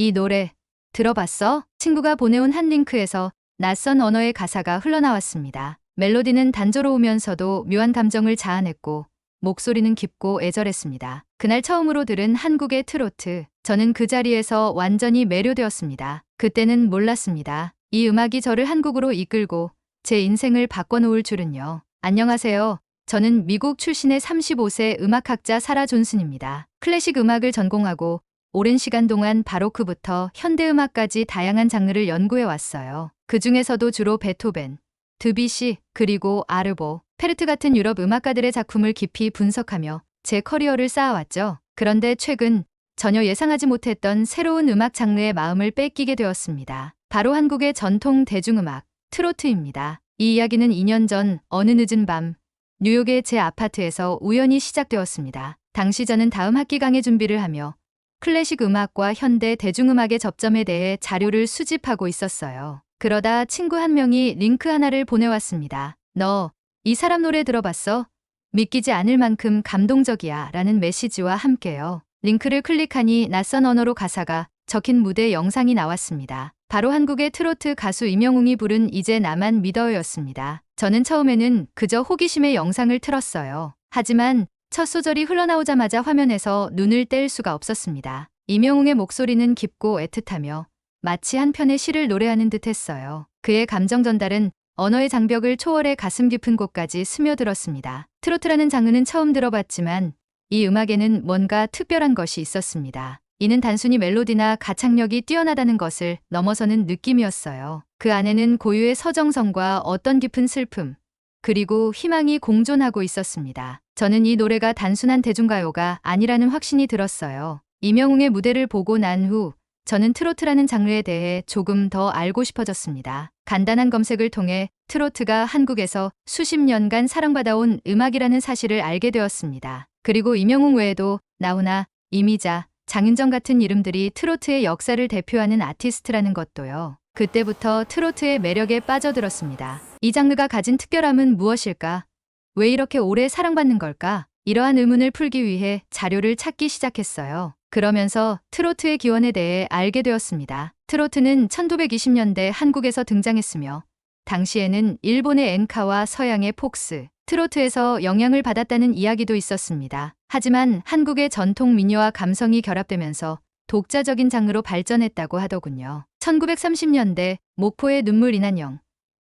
이 노래 들어봤어? 친구가 보내온 한 링크에서 낯선 언어의 가사가 흘러나왔습니다. 멜로디는 단조로우면서도 묘한 감정을 자아냈고 목소리는 깊고 애절했습니다. 그날 처음으로 들은 한국의 트로트. 저는 그 자리에서 완전히 매료되었습니다. 그때는 몰랐습니다. 이 음악이 저를 한국으로 이끌고 제 인생을 바꿔놓을 줄은요. 안녕하세요. 저는 미국 출신의 35세 음악학자 사라 존슨입니다. 클래식 음악을 전공하고 오랜 시간 동안 바로크부터 현대음악까지 다양한 장르를 연구해 왔어요. 그 중에서도 주로 베토벤, 드비시, 그리고 아르보, 페르트 같은 유럽 음악가들의 작품을 깊이 분석하며 제 커리어를 쌓아왔죠. 그런데 최근 전혀 예상하지 못했던 새로운 음악 장르의 마음을 뺏기게 되었습니다. 바로 한국의 전통 대중음악, 트로트입니다. 이 이야기는 2년 전 어느 늦은 밤 뉴욕의 제 아파트에서 우연히 시작되었습니다. 당시 저는 다음 학기 강의 준비를 하며 클래식 음악과 현대 대중음악의 접점에 대해 자료를 수집하고 있었어요. 그러다 친구 한 명이 링크 하나를 보내왔습니다. 너, 이 사람 노래 들어봤어? 믿기지 않을 만큼 감동적이야 라는 메시지와 함께요. 링크를 클릭하니 낯선 언어로 가사가 적힌 무대 영상이 나왔습니다. 바로 한국의 트로트 가수 임영웅이 부른 이제 나만 믿어요였습니다. 저는 처음에는 그저 호기심에 영상을 틀었어요. 하지만 첫 소절이 흘러나오자마자 화면에서 눈을 뗄 수가 없었습니다. 임영웅의 목소리는 깊고 애틋하며 마치 한 편의 시를 노래하는 듯 했어요. 그의 감정 전달은 언어의 장벽을 초월해 가슴 깊은 곳까지 스며들었습니다. 트로트라는 장르는 처음 들어봤지만 이 음악에는 뭔가 특별한 것이 있었습니다. 이는 단순히 멜로디나 가창력이 뛰어나다는 것을 넘어서는 느낌이었어요. 그 안에는 고유의 서정성과 어떤 깊은 슬픔, 그리고 희망이 공존하고 있었습니다. 저는 이 노래가 단순한 대중가요가 아니라는 확신이 들었어요. 이명웅의 무대를 보고 난 후 저는 트로트라는 장르에 대해 조금 더 알고 싶어졌습니다. 간단한 검색을 통해 트로트가 한국에서 수십 년간 사랑받아온 음악이라는 사실을 알게 되었습니다. 그리고 이명웅 외에도 나훈아, 이미자, 장윤정 같은 이름들이 트로트의 역사를 대표하는 아티스트라는 것도요. 그때부터 트로트의 매력에 빠져들었습니다. 이 장르가 가진 특별함은 무엇일까? 왜 이렇게 오래 사랑받는 걸까? 이러한 의문을 풀기 위해 자료를 찾기 시작했어요. 그러면서 트로트의 기원에 대해 알게 되었습니다. 트로트는 1920년대 한국에서 등장했으며 당시에는 일본의 엔카와 서양의 폭스, 트로트에서 영향을 받았다는 이야기도 있었습니다. 하지만 한국의 전통 민요와 감성이 결합되면서 독자적인 장르로 발전했다고 하더군요. 1930년대 목포의 눈물 인한영,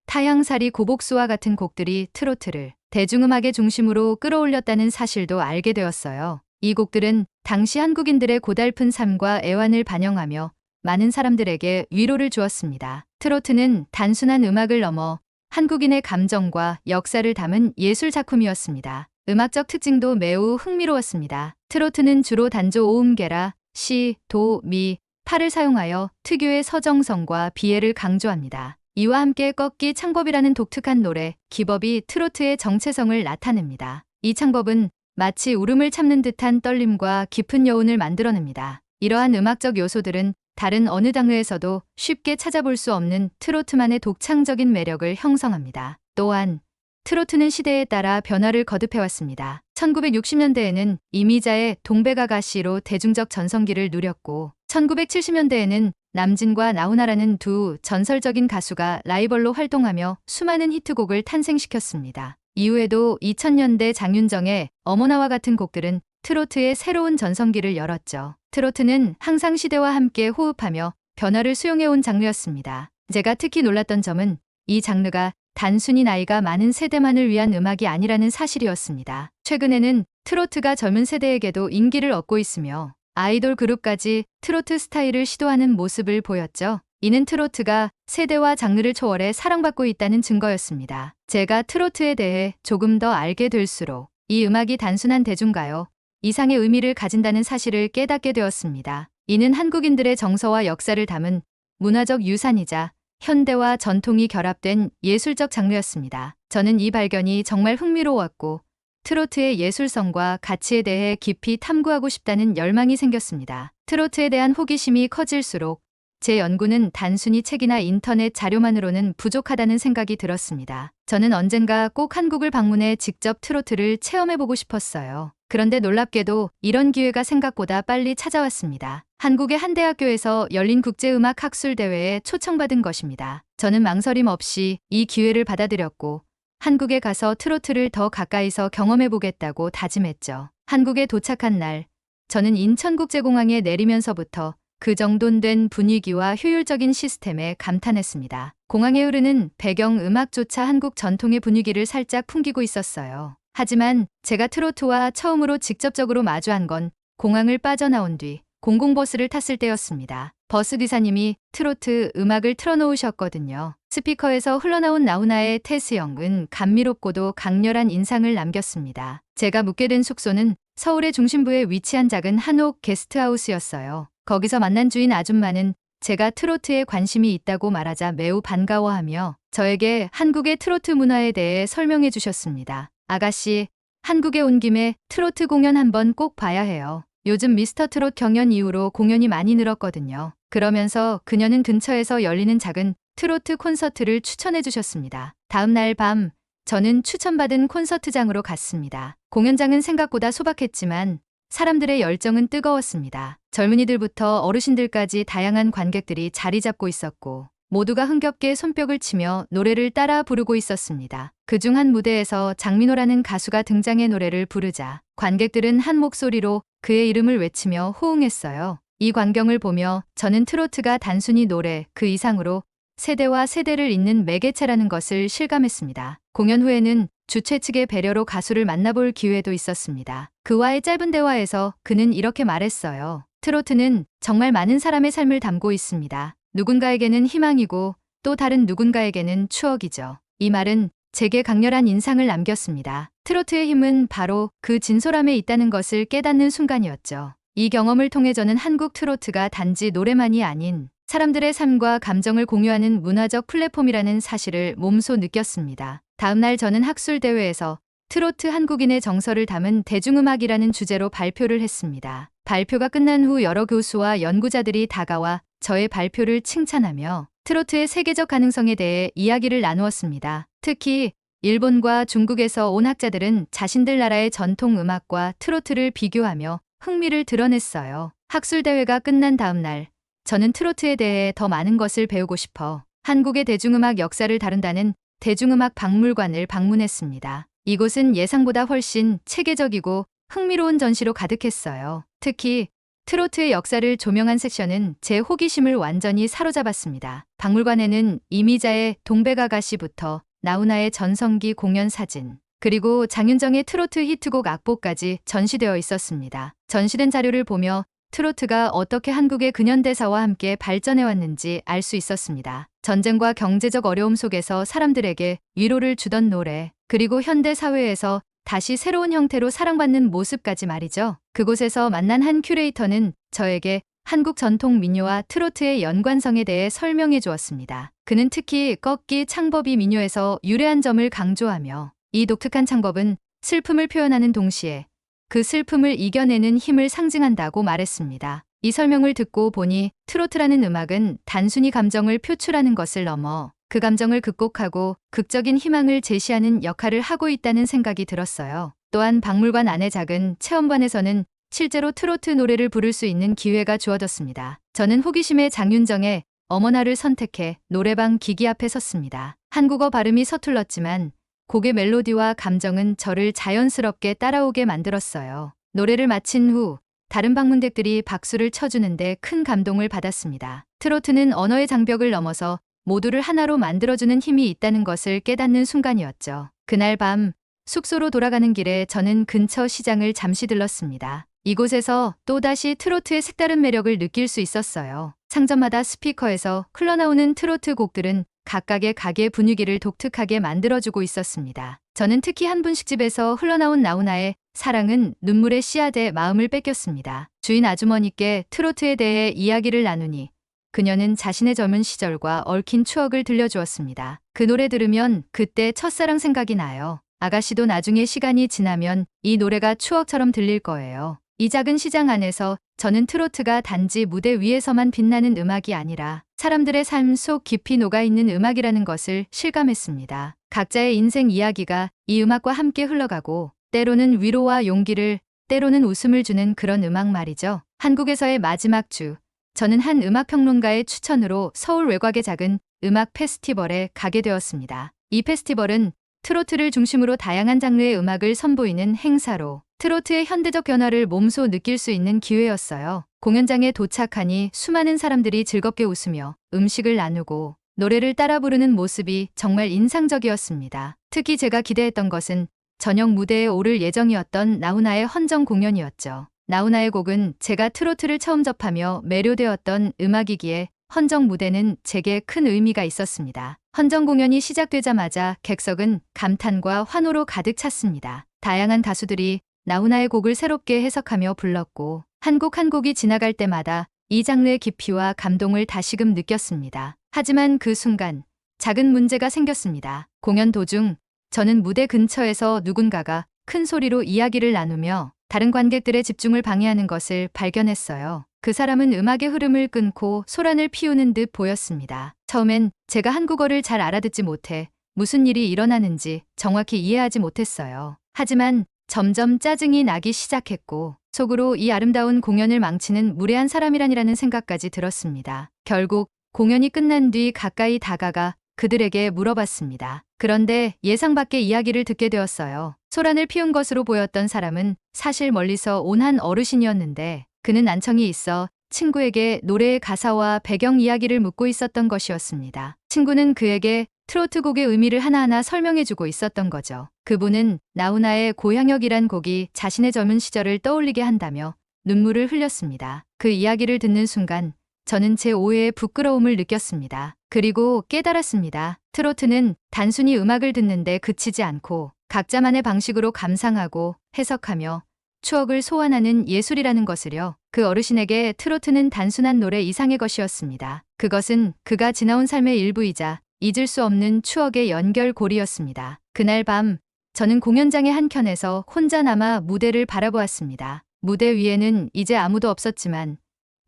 타향살이 고복수와 같은 곡들이 트로트를 대중음악의 중심으로 끌어올렸다는 사실도 알게 되었어요. 이 곡들은 당시 한국인들의 고달픈 삶과 애환을 반영하며 많은 사람들에게 위로를 주었습니다. 트로트는 단순한 음악을 넘어 한국인의 감정과 역사를 담은 예술 작품이었습니다. 음악적 특징도 매우 흥미로웠습니다. 트로트는 주로 단조 오음계라, 시, 도, 미, 파를 사용하여 특유의 서정성과 비애를 강조합니다. 이와 함께 꺾기 창법이라는 독특한 노래, 기법이 트로트의 정체성을 나타냅니다. 이 창법은 마치 울음을 참는 듯한 떨림과 깊은 여운을 만들어냅니다. 이러한 음악적 요소들은 다른 어느 장르에서도 쉽게 찾아볼 수 없는 트로트만의 독창적인 매력을 형성합니다. 또한 트로트는 시대에 따라 변화를 거듭해왔습니다. 1960년대에는 이미자의 동백아가씨로 대중적 전성기를 누렸고 1970년대에는 남진과 나훈아라는 두 전설적인 가수가 라이벌로 활동하며 수많은 히트곡을 탄생시켰습니다. 이후에도 2000년대 장윤정의 어머나와 같은 곡들은 트로트의 새로운 전성기를 열었죠. 트로트는 항상 시대와 함께 호흡하며 변화를 수용해온 장르였습니다. 제가 특히 놀랐던 점은 이 장르가 단순히 나이가 많은 세대만을 위한 음악이 아니라는 사실이었습니다. 최근에는 트로트가 젊은 세대에게도 인기를 얻고 있으며 아이돌 그룹까지 트로트 스타일을 시도하는 모습을 보였죠. 이는 트로트가 세대와 장르를 초월해 사랑받고 있다는 증거였습니다. 제가 트로트에 대해 조금 더 알게 될수록 이 음악이 단순한 대중가요, 이상의 의미를 가진다는 사실을 깨닫게 되었습니다. 이는 한국인들의 정서와 역사를 담은 문화적 유산이자 현대와 전통이 결합된 예술적 장르였습니다. 저는 이 발견이 정말 흥미로웠고 트로트의 예술성과 가치에 대해 깊이 탐구하고 싶다는 열망이 생겼습니다. 트로트에 대한 호기심이 커질수록 제 연구는 단순히 책이나 인터넷 자료만으로는 부족하다는 생각이 들었습니다. 저는 언젠가 꼭 한국을 방문해 직접 트로트를 체험해보고 싶었어요. 그런데 놀랍게도 이런 기회가 생각보다 빨리 찾아왔습니다. 한국의 한 대학교에서 열린 국제음악 학술 대회에 초청받은 것입니다. 저는 망설임 없이 이 기회를 받아들였고 한국에 가서 트로트를 더 가까이서 경험해보겠다고 다짐했죠. 한국에 도착한 날, 저는 인천국제공항에 내리면서부터 그 정돈 된 분위기와 효율적인 시스템에 감탄했습니다. 공항에 흐르는 배경 음악조차 한국 전통의 분위기를 살짝 풍기고 있었어요. 하지만 제가 트로트와 처음으로 직접적으로 마주한 건 공항을 빠져나온 뒤 공공버스를 탔을 때였습니다. 버스 기사님이 트로트 음악을 틀어놓으셨거든요. 스피커에서 흘러나온 나훈아의 태스형은 감미롭고도 강렬한 인상을 남겼습니다. 제가 묵게 된 숙소는 서울의 중심부에 위치한 작은 한옥 게스트하우스였어요. 거기서 만난 주인 아줌마는 제가 트로트에 관심이 있다고 말하자 매우 반가워하며 저에게 한국의 트로트 문화에 대해 설명해 주셨습니다. 아가씨, 한국에 온 김에 트로트 공연 한번 꼭 봐야 해요. 요즘 미스터 트롯 경연 이후로 공연이 많이 늘었거든요. 그러면서 그녀는 근처에서 열리는 작은 트로트 콘서트를 추천해 주셨습니다. 다음 날 밤, 저는 추천받은 콘서트장으로 갔습니다. 공연장은 생각보다 소박했지만 사람들의 열정은 뜨거웠습니다. 젊은이들부터 어르신들까지 다양한 관객들이 자리 잡고 있었고 모두가 흥겹게 손뼉을 치며 노래를 따라 부르고 있었습니다. 그중 한 무대에서 장민호라는 가수가 등장해 노래를 부르자 관객들은 한 목소리로 그의 이름을 외치며 호응했어요. 이 광경을 보며 저는 트로트가 단순히 노래 그 이상으로 세대와 세대를 잇는 매개체라는 것을 실감했습니다. 공연 후에는 주최 측의 배려로 가수를 만나볼 기회도 있었습니다. 그와의 짧은 대화에서 그는 이렇게 말했어요. 트로트는 정말 많은 사람의 삶을 담고 있습니다. 누군가에게는 희망이고 또 다른 누군가에게는 추억이죠. 이 말은 제게 강렬한 인상을 남겼습니다. 트로트의 힘은 바로 그 진솔함에 있다는 것을 깨닫는 순간이었죠. 이 경험을 통해 저는 한국 트로트가 단지 노래만이 아닌 사람들의 삶과 감정을 공유하는 문화적 플랫폼이라는 사실을 몸소 느꼈습니다. 다음날 저는 학술대회에서 트로트 한국인의 정서를 담은 대중음악이라는 주제로 발표를 했습니다. 발표가 끝난 후 여러 교수와 연구자들이 다가와 저의 발표를 칭찬하며 트로트의 세계적 가능성에 대해 이야기를 나누었습니다. 특히 일본과 중국에서 온 학자들은 자신들 나라의 전통 음악과 트로트를 비교하며 흥미를 드러냈어요. 학술대회가 끝난 다음 날, 저는 트로트에 대해 더 많은 것을 배우고 싶어 한국의 대중음악 역사를 다룬다는 대중음악 박물관을 방문했습니다. 이곳은 예상보다 훨씬 체계적이고 흥미로운 전시로 가득했어요. 특히 트로트의 역사를 조명한 섹션은 제 호기심을 완전히 사로잡았습니다. 박물관에는 이미자의 동백아가씨부터 나훈아의 전성기 공연 사진, 그리고 장윤정의 트로트 히트곡 악보까지 전시되어 있었습니다. 전시된 자료를 보며 트로트가 어떻게 한국의 근현대사와 함께 발전해 왔는지 알 수 있었습니다. 전쟁과 경제적 어려움 속에서 사람들에게 위로를 주던 노래, 그리고 현대 사회에서 다시 새로운 형태로 사랑받는 모습까지 말이죠. 그곳에서 만난 한 큐레이터는 저에게 한국 전통 민요와 트로트의 연관성에 대해 설명해 주었습니다. 그는 특히 꺾기 창법이 민요에서 유래한 점을 강조하며 이 독특한 창법은 슬픔을 표현하는 동시에 그 슬픔을 이겨내는 힘을 상징한다고 말했습니다. 이 설명을 듣고 보니 트로트라는 음악은 단순히 감정을 표출하는 것을 넘어 그 감정을 극복하고 극적인 희망을 제시하는 역할을 하고 있다는 생각이 들었어요. 또한 박물관 안의 작은 체험관에서는 실제로 트로트 노래를 부를 수 있는 기회가 주어졌습니다. 저는 호기심에 장윤정의 어머나를 선택해 노래방 기기 앞에 섰습니다. 한국어 발음이 서툴렀지만 곡의 멜로디와 감정은 저를 자연스럽게 따라오게 만들었어요. 노래를 마친 후 다른 방문객들이 박수를 쳐주는데 큰 감동을 받았습니다. 트로트는 언어의 장벽을 넘어서 모두를 하나로 만들어주는 힘이 있다는 것을 깨닫는 순간이었죠. 그날 밤 숙소로 돌아가는 길에 저는 근처 시장을 잠시 들렀습니다. 이곳에서 또다시 트로트의 색다른 매력을 느낄 수 있었어요. 상점마다 스피커에서 흘러나오는 트로트 곡들은 각각의 가게 분위기를 독특하게 만들어주고 있었습니다. 저는 특히 한 분식집에서 흘러나온 나훈아의 사랑은 눈물의 씨앗에 마음을 뺏겼습니다. 주인 아주머니께 트로트에 대해 이야기를 나누니 그녀는 자신의 젊은 시절과 얽힌 추억을 들려주었습니다. 그 노래 들으면 그때 첫사랑 생각이 나요. 아가씨도 나중에 시간이 지나면 이 노래가 추억처럼 들릴 거예요. 이 작은 시장 안에서 저는 트로트가 단지 무대 위에서만 빛나는 음악이 아니라 사람들의 삶 속 깊이 녹아있는 음악이라는 것을 실감했습니다. 각자의 인생 이야기가 이 음악과 함께 흘러가고 때로는 위로와 용기를 때로는 웃음을 주는 그런 음악 말이죠. 한국에서의 마지막 주. 저는 한 음악평론가의 추천으로 서울 외곽의 작은 음악 페스티벌에 가게 되었습니다. 이 페스티벌은 트로트를 중심으로 다양한 장르의 음악을 선보이는 행사로 트로트의 현대적 변화를 몸소 느낄 수 있는 기회였어요. 공연장에 도착하니 수많은 사람들이 즐겁게 웃으며 음식을 나누고 노래를 따라 부르는 모습이 정말 인상적이었습니다. 특히 제가 기대했던 것은 저녁 무대에 오를 예정이었던 나훈아의 헌정 공연이었죠. 나훈아의 곡은 제가 트로트를 처음 접하며 매료되었던 음악이기에 헌정 무대는 제게 큰 의미가 있었습니다. 헌정 공연이 시작되자마자 객석은 감탄과 환호로 가득 찼습니다. 다양한 가수들이 나훈아의 곡을 새롭게 해석하며 불렀고 한 곡 한 곡이 지나갈 때마다 이 장르의 깊이와 감동을 다시금 느꼈습니다. 하지만 그 순간 작은 문제가 생겼습니다. 공연 도중 저는 무대 근처에서 누군가가 큰 소리로 이야기를 나누며 다른 관객들의 집중을 방해하는 것을 발견했어요. 그 사람은 음악의 흐름을 끊고 소란을 피우는 듯 보였습니다. 처음엔 제가 한국어를 잘 알아듣지 못해 무슨 일이 일어나는지 정확히 이해하지 못했어요. 하지만 점점 짜증이 나기 시작했고 속으로 이 아름다운 공연을 망치는 무례한 사람이란이라는 생각까지 들었습니다. 결국 공연이 끝난 뒤 가까이 다가가 그들에게 물어봤습니다. 그런데 예상 밖의 이야기를 듣게 되었어요. 소란을 피운 것으로 보였던 사람은 사실 멀리서 온한 어르신이었는데 그는 난청이 있어 친구에게 노래의 가사와 배경 이야기를 묻고 있었던 것이었습니다. 친구는 그에게 트로트 곡의 의미를 하나하나 설명해주고 있었던 거죠. 그분은 나훈아의 고향역이란 곡이 자신의 젊은 시절을 떠올리게 한다며 눈물을 흘렸습니다. 그 이야기를 듣는 순간 저는 제 오해의 부끄러움을 느꼈습니다. 그리고 깨달았습니다. 트로트는 단순히 음악을 듣는데 그치지 않고 각자만의 방식으로 감상하고 해석하며 추억을 소환하는 예술이라는 것을요. 그 어르신에게 트로트는 단순한 노래 이상의 것이었습니다. 그것은 그가 지나온 삶의 일부이자 잊을 수 없는 추억의 연결고리였습니다. 그날 밤 저는 공연장의 한 켠에서 혼자 남아 무대를 바라보았습니다. 무대 위에는 이제 아무도 없었지만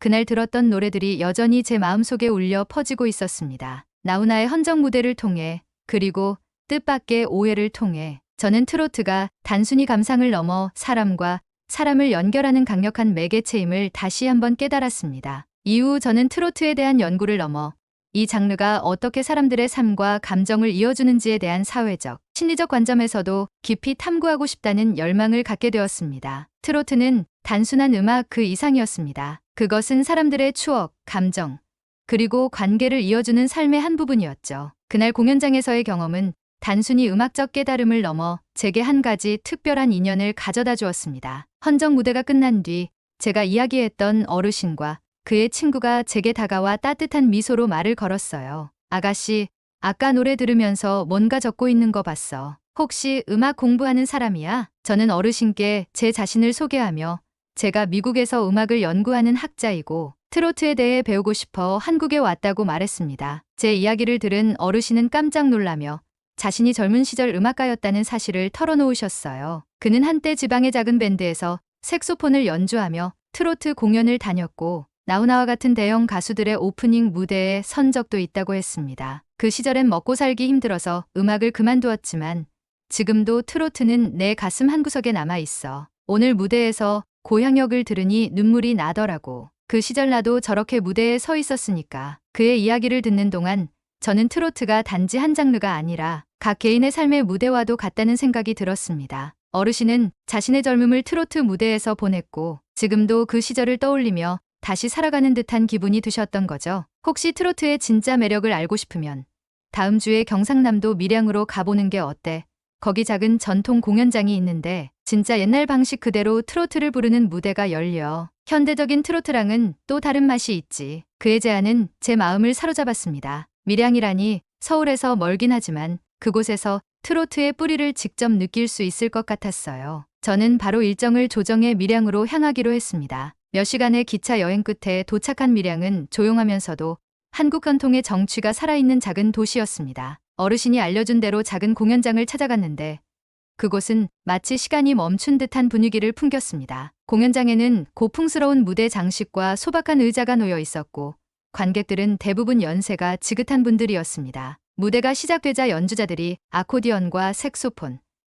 그날 들었던 노래들이 여전히 제 마음속에 울려 퍼지고 있었습니다. 나훈아의 헌정 무대를 통해 그리고 뜻밖의 오해를 통해 저는 트로트가 단순히 감상을 넘어 사람과 사람을 연결하는 강력한 매개체임을 다시 한번 깨달았습니다. 이후 저는 트로트에 대한 연구를 넘어 이 장르가 어떻게 사람들의 삶과 감정을 이어주는지에 대한 사회적, 심리적 관점에서도 깊이 탐구하고 싶다는 열망을 갖게 되었습니다. 트로트는 단순한 음악 그 이상이었습니다. 그것은 사람들의 추억, 감정, 그리고 관계를 이어주는 삶의 한 부분이었죠. 그날 공연장에서의 경험은 단순히 음악적 깨달음을 넘어 제게 한 가지 특별한 인연을 가져다 주었습니다. 헌정 무대가 끝난 뒤 제가 이야기했던 어르신과 그의 친구가 제게 다가와 따뜻한 미소로 말을 걸었어요. 아가씨, 아까 노래 들으면서 뭔가 적고 있는 거 봤어. 혹시 음악 공부하는 사람이야? 저는 어르신께 제 자신을 소개하며 제가 미국에서 음악을 연구하는 학자이고 트로트에 대해 배우고 싶어 한국에 왔다고 말했습니다. 제 이야기를 들은 어르신은 깜짝 놀라며 자신이 젊은 시절 음악가였다는 사실을 털어놓으셨어요. 그는 한때 지방의 작은 밴드에서 색소폰을 연주하며 트로트 공연을 다녔고 나훈아와 같은 대형 가수들의 오프닝 무대에 선 적도 있다고 했습니다. 그 시절엔 먹고 살기 힘들어서 음악을 그만두었지만 지금도 트로트는 내 가슴 한구석에 남아 있어. 오늘 무대에서 고향역을 들으니 눈물이 나더라고. 그 시절 나도 저렇게 무대에 서 있었으니까. 그의 이야기를 듣는 동안 저는 트로트가 단지 한 장르가 아니라 각 개인의 삶의 무대와도 같다는 생각이 들었습니다. 어르신은 자신의 젊음을 트로트 무대에서 보냈고 지금도 그 시절을 떠올리며 다시 살아가는 듯한 기분이 드셨던 거죠. 혹시 트로트의 진짜 매력을 알고 싶으면 다음 주에 경상남도 밀양으로 가보는 게 어때? 거기 작은 전통 공연장이 있는데 진짜 옛날 방식 그대로 트로트를 부르는 무대가 열려. 현대적인 트로트랑은 또 다른 맛이 있지. 그의 제안은 제 마음을 사로잡았습니다. 밀양이라니 서울에서 멀긴 하지만 그곳에서 트로트의 뿌리를 직접 느낄 수 있을 것 같았어요. 저는 바로 일정을 조정해 밀양으로 향하기로 했습니다. 몇 시간의 기차 여행 끝에 도착한 밀양은 조용하면서도 한국 전통의 정취가 살아있는 작은 도시였습니다. 어르신이 알려준 대로 작은 공연장을 찾아갔는데 그곳은 마치 시간이 멈춘 듯한 분위기를 풍겼습니다. 공연장에는 고풍스러운 무대 장식과 소박한 의자가 놓여 있었고 관객들은 대부분 연세가 지긋한 분들이었습니다. 무대가 시작되자 연주자들이 아코디언과 색소폰,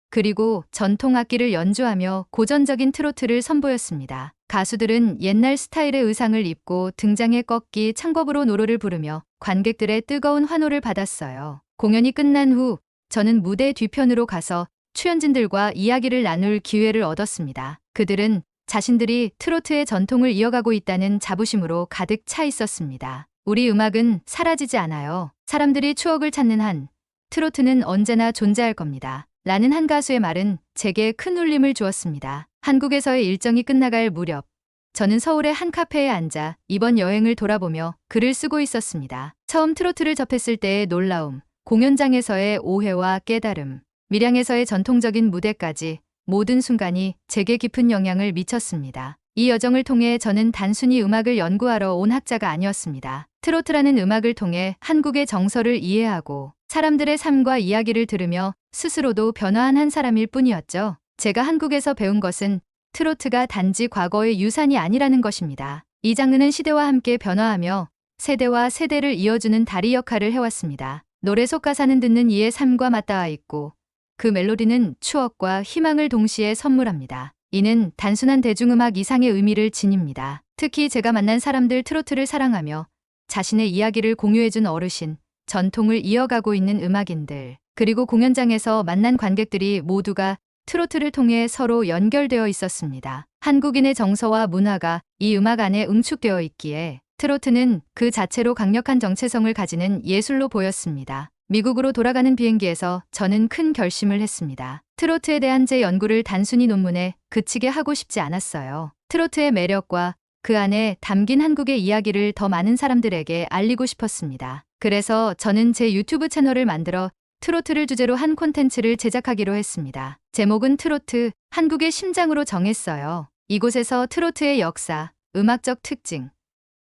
그리고 전통 악기를 연주하며 고전적인 트로트를 선보였습니다. 가수들은 옛날 스타일의 의상을 입고 등장에 꺾기 창법으로 노래를 부르며 관객들의 뜨거운 환호를 받았어요. 공연이 끝난 후 저는 무대 뒤편으로 가서 출연진들과 이야기를 나눌 기회를 얻었습니다. 그들은 자신들이 트로트의 전통을 이어가고 있다는 자부심으로 가득 차 있었습니다. 우리 음악은 사라지지 않아요. 사람들이 추억을 찾는 한 트로트는 언제나 존재할 겁니다. 라는 한 가수의 말은 제게 큰 울림을 주었습니다. 한국에서의 일정이 끝나갈 무렵 저는 서울의 한 카페에 앉아 이번 여행을 돌아보며 글을 쓰고 있었습니다. 처음 트로트를 접했을 때의 놀라움, 공연장에서의 오해와 깨달음, 밀양에서의 전통적인 무대까지 모든 순간이 제게 깊은 영향을 미쳤습니다. 이 여정을 통해 저는 단순히 음악을 연구하러 온 학자가 아니었습니다. 트로트라는 음악을 통해 한국의 정서를 이해하고 사람들의 삶과 이야기를 들으며 스스로도 변화한 한 사람일 뿐이었죠. 제가 한국에서 배운 것은 트로트가 단지 과거의 유산이 아니라는 것입니다. 이 장르는 시대와 함께 변화하며 세대와 세대를 이어주는 다리 역할을 해왔습니다. 노래 속 가사는 듣는 이의 삶과 맞닿아 있고 그 멜로디는 추억과 희망을 동시에 선물합니다. 이는 단순한 대중음악 이상의 의미를 지닙니다. 특히 제가 만난 사람들 트로트를 사랑하며 자신의 이야기를 공유해준 어르신, 전통을 이어가고 있는 음악인들, 그리고 공연장에서 만난 관객들이 모두가 트로트를 통해 서로 연결되어 있었습니다. 한국인의 정서와 문화가 이 음악 안에 응축되어 있기에 트로트는 그 자체로 강력한 정체성을 가지는 예술로 보였습니다. 미국으로 돌아가는 비행기에서 저는 큰 결심을 했습니다. 트로트에 대한 제 연구를 단순히 논문에 그치게 하고 싶지 않았어요. 트로트의 매력과 그 안에 담긴 한국의 이야기를 더 많은 사람들에게 알리고 싶었습니다. 그래서 저는 제 유튜브 채널을 만들어 트로트를 주제로 한 콘텐츠를 제작하기로 했습니다. 제목은 트로트, 한국의 심장으로 정했어요. 이곳에서 트로트의 역사, 음악적 특징,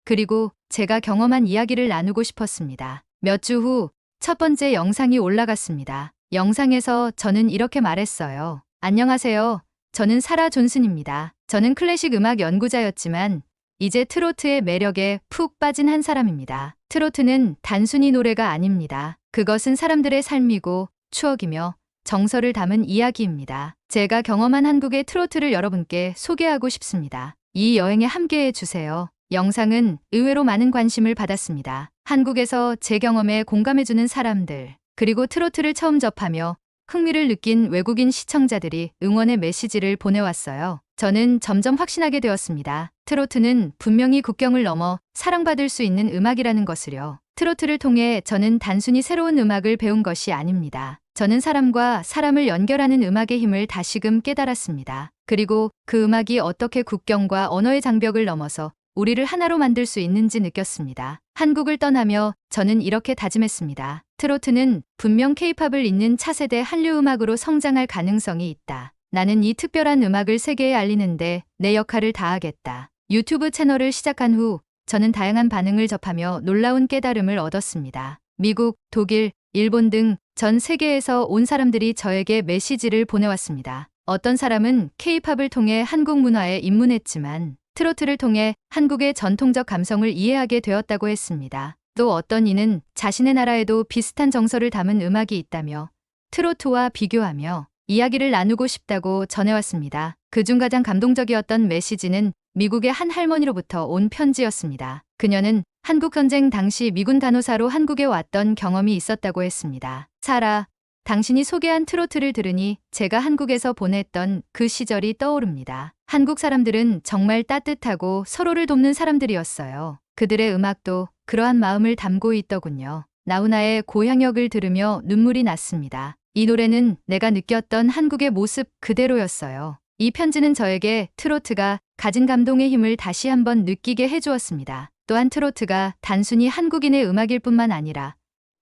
그리고 제가 경험한 이야기를 나누고 싶었습니다. 몇 주 후 첫 번째 영상이 올라갔습니다. 영상에서 저는 이렇게 말했어요. 안녕하세요. 저는 사라 존슨입니다. 저는 클래식 음악 연구자였지만 이제 트로트의 매력에 푹 빠진 한 사람입니다. 트로트는 단순히 노래가 아닙니다. 그것은 사람들의 삶이고 추억이며 정서를 담은 이야기입니다. 제가 경험한 한국의 트로트를 여러분께 소개하고 싶습니다. 이 여행에 함께해 주세요. 영상은 의외로 많은 관심을 받았습니다. 한국에서 제 경험에 공감해주는 사람들, 그리고 트로트를 처음 접하며 흥미를 느낀 외국인 시청자들이 응원의 메시지를 보내왔어요. 저는 점점 확신하게 되었습니다. 트로트는 분명히 국경을 넘어 사랑받을 수 있는 음악이라는 것을요. 트로트를 통해 저는 단순히 새로운 음악을 배운 것이 아닙니다. 저는 사람과 사람을 연결하는 음악의 힘을 다시금 깨달았습니다. 그리고 그 음악이 어떻게 국경과 언어의 장벽을 넘어서 우리를 하나로 만들 수 있는지 느꼈습니다. 한국을 떠나며 저는 이렇게 다짐했습니다. 트로트는 분명 케이팝을 잇는 차세대 한류 음악으로 성장할 가능성이 있다. 나는 이 특별한 음악을 세계에 알리는데 내 역할을 다하겠다. 유튜브 채널을 시작한 후 저는 다양한 반응을 접하며 놀라운 깨달음을 얻었습니다. 미국, 독일, 일본 등 전 세계에서 온 사람들이 저에게 메시지를 보내왔습니다. 어떤 사람은 케이팝을 통해 한국 문화에 입문했지만 트로트를 통해 한국의 전통적 감성을 이해하게 되었다고 했습니다. 또 어떤 이는 자신의 나라에도 비슷한 정서를 담은 음악이 있다며 트로트와 비교하며 이야기를 나누고 싶다고 전해왔습니다. 그중 가장 감동적이었던 메시지는 미국의 한 할머니로부터 온 편지였습니다. 그녀는 한국 전쟁 당시 미군 간호사로 한국에 왔던 경험이 있었다고 했습니다. 사라, 당신이 소개한 트로트를 들으니 제가 한국에서 보냈던 그 시절이 떠오릅니다. 한국 사람들은 정말 따뜻하고 서로를 돕는 사람들이었어요. 그들의 음악도 그러한 마음을 담고 있더군요. 나훈아의 고향역을 들으며 눈물이 났습니다. 이 노래는 내가 느꼈던 한국의 모습 그대로였어요. 이 편지는 저에게 트로트가 가진 감동의 힘을 다시 한번 느끼게 해주었습니다. 또한 트로트가 단순히 한국인의 음악일 뿐만 아니라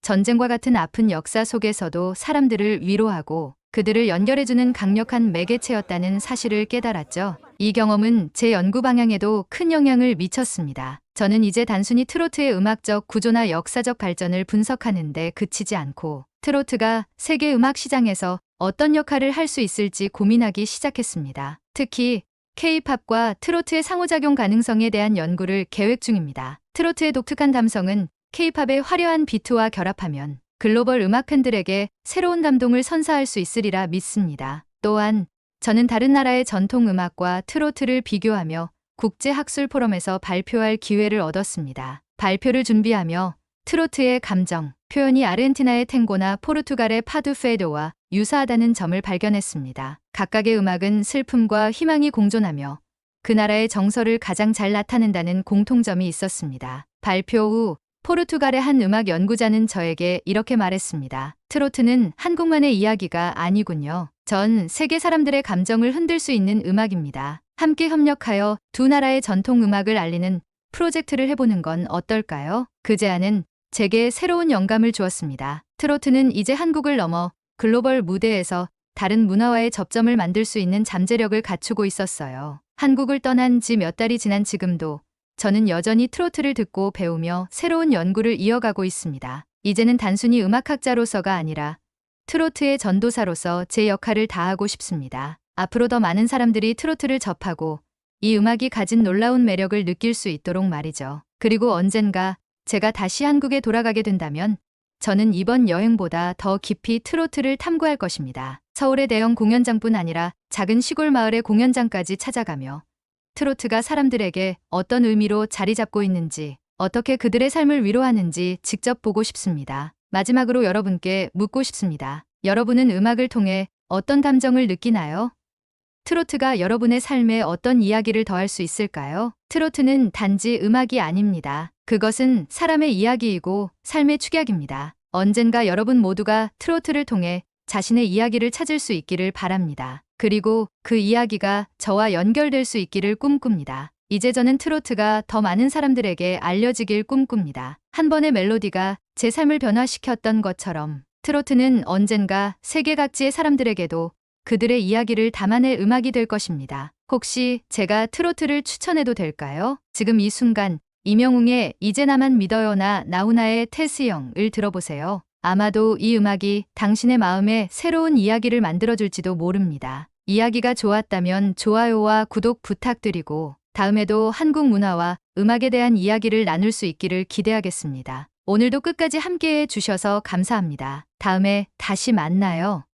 전쟁과 같은 아픈 역사 속에서도 사람들을 위로하고 그들을 연결해주는 강력한 매개체였다는 사실을 깨달았죠. 이 경험은 제 연구 방향에도 큰 영향을 미쳤습니다. 저는 이제 단순히 트로트의 음악적 구조나 역사적 발전을 분석하는데 그치지 않고 트로트가 세계 음악 시장에서 어떤 역할을 할 수 있을지 고민하기 시작했습니다. 특히 K-팝과 트로트의 상호작용 가능성에 대한 연구를 계획 중입니다. 트로트의 독특한 감성은 K-팝의 화려한 비트와 결합하면 글로벌 음악 팬들에게 새로운 감동을 선사할 수 있으리라 믿습니다. 또한 저는 다른 나라의 전통 음악과 트로트를 비교하며 국제 학술 포럼에서 발표할 기회를 얻었습니다. 발표를 준비하며 트로트의 감정, 표현이 아르헨티나의 탱고나 포르투갈의 파두페도와 유사하다는 점을 발견했습니다. 각각의 음악은 슬픔과 희망이 공존하며 그 나라의 정서를 가장 잘 나타낸다는 공통점이 있었습니다. 발표 후 포르투갈의 한 음악 연구자는 저에게 이렇게 말했습니다. 트로트는 한국만의 이야기가 아니군요. 전 세계 사람들의 감정을 흔들 수 있는 음악입니다. 함께 협력하여 두 나라의 전통 음악을 알리는 프로젝트를 해보는 건 어떨까요? 그 제안은 제게 새로운 영감을 주었습니다. 트로트는 이제 한국을 넘어 글로벌 무대에서 다른 문화와의 접점을 만들 수 있는 잠재력을 갖추고 있었어요. 한국을 떠난 지 몇 달이 지난 지금도 저는 여전히 트로트를 듣고 배우며 새로운 연구를 이어가고 있습니다. 이제는 단순히 음악학자로서가 아니라 트로트의 전도사로서 제 역할을 다하고 싶습니다. 앞으로 더 많은 사람들이 트로트를 접하고 이 음악이 가진 놀라운 매력을 느낄 수 있도록 말이죠. 그리고 언젠가 제가 다시 한국에 돌아가게 된다면 저는 이번 여행보다 더 깊이 트로트를 탐구할 것입니다. 서울의 대형 공연장뿐 아니라 작은 시골 마을의 공연장까지 찾아가며 트로트가 사람들에게 어떤 의미로 자리 잡고 있는지, 어떻게 그들의 삶을 위로하는지 직접 보고 싶습니다. 마지막으로 여러분께 묻고 싶습니다. 여러분은 음악을 통해 어떤 감정을 느끼나요? 트로트가 여러분의 삶에 어떤 이야기를 더할 수 있을까요? 트로트는 단지 음악이 아닙니다. 그것은 사람의 이야기이고 삶의 축약입니다. 언젠가 여러분 모두가 트로트를 통해 자신의 이야기를 찾을 수 있기를 바랍니다. 그리고 그 이야기가 저와 연결될 수 있기를 꿈꿉니다. 이제 저는 트로트가 더 많은 사람들에게 알려지길 꿈꿉니다. 한 번의 멜로디가 제 삶을 변화시켰던 것처럼 트로트는 언젠가 세계 각지의 사람들에게도 그들의 이야기를 담아낼 음악이 될 것입니다. 혹시 제가 트로트를 추천해도 될까요? 지금 이 순간 이명웅의 이제 나만 믿어요나 나훈아의 태스형을 들어보세요. 아마도 이 음악이 당신의 마음에 새로운 이야기를 만들어줄지도 모릅니다. 이야기가 좋았다면 좋아요와 구독 부탁드리고 다음에도 한국 문화와 음악에 대한 이야기를 나눌 수 있기를 기대하겠습니다. 오늘도 끝까지 함께해 주셔서 감사합니다. 다음에 다시 만나요.